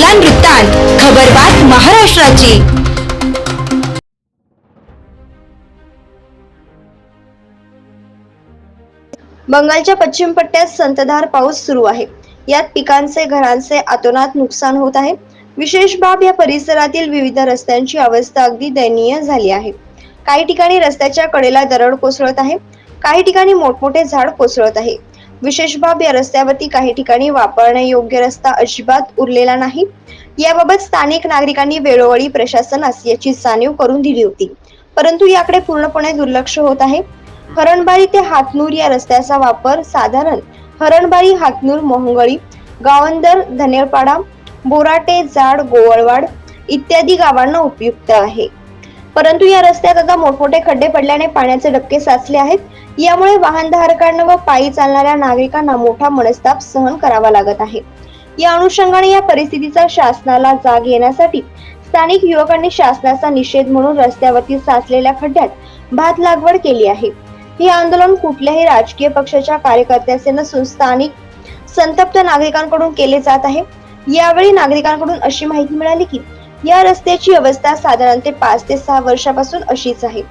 बागलान वृत्तांत खबरबात महाराष्ट्राची. बंगालच्या पश्चिम पट्ट्यात संततधार पाऊस सुरू आहे. यात पिकांचे घरांचे अतोनात नुकसान होत आहे. विशेष बाब या परिसरातील विविध रस्त्यांची अवस्था अगदी दयनीय झाली आहे. काही ठिकाणी रस्त्याच्या कडेला दरड कोसळत आहे. काही ठिकाणी मोठमोठे झाड कोसळत आहे. विशेष बाब या रस्त्यावरती काही ठिकाणी वापरण्यायोग्य रस्ता अजिबात उरलेला नाही. याबाबत स्थानिक नागरिकांनी वेळोवेळी प्रशासनास याची जाणीव करून दिली होती. परंतु याकडे पूर्णपणे दुर्लक्ष होत आहे. हरणबारी ते हातनूर या रस्त्याचा वापर साधारण हरणबारी हातनूर मोहंगळी गावंदर धनेरपाडा बोराटे जाड गोवळवाड इत्यादी गावांना उपयुक्त आहे. परंतु या रस्त्यात आता मोठमोठे खड्डे पडल्याने पाण्याचे डबके साचले आहेत. यामुळे वाहनधारकांना व पायी चालणाऱ्या नागरिकांना मोठा मनस्ताप सहन करावा लागत आहे. या अनुषंगाने या परिस्थितीचा शासनाला जाग येण्यासाठी स्थानिक युवकांनी शासनाचा निषेध म्हणून रस्त्यावरती साचलेल्या खड्ड्यात भात लागवड केली आहे. हे आंदोलन कुठल्याही राजकीय पक्षाच्या कार्यकर्त्याचे नसून स्थानिक संतप्त नागरिकांकडून केले जात आहे. यावेळी नागरिकांकडून अशी माहिती मिळाली की या रस्त्याची अवस्था साधारण ते पाच ते सहा वर्षापासून अशीच आहे.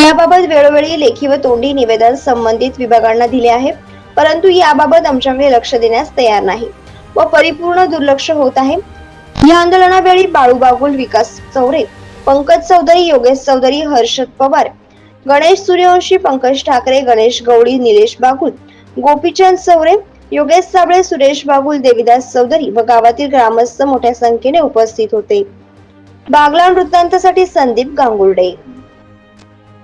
याबाबत वेळोवेळी लेखी व तोंडी निवेदन संबंधित विभागांना दिले आहे परंतु याबाबत आमच्याकडे लक्ष देण्यास तयार नाही व परिपूर्ण दुर्लक्ष होत आहे. या आंदोलनावेळी बाळू बागुल विकास चौरे पंकज चौधरी योगेश चौधरी हर्षद पवार गणेश सूर्यवंशी पंकज ठाकरे गणेश गवळी निलेश बागुल गोपीचंद चौरे योगेश साबळे सुरेश बागुल देविदास चौधरी व गावातील ग्रामस्थ मोठ्या संख्येने उपस्थित होते. बागलाण वृत्तांतासाठी संदीप गांगुर्डे.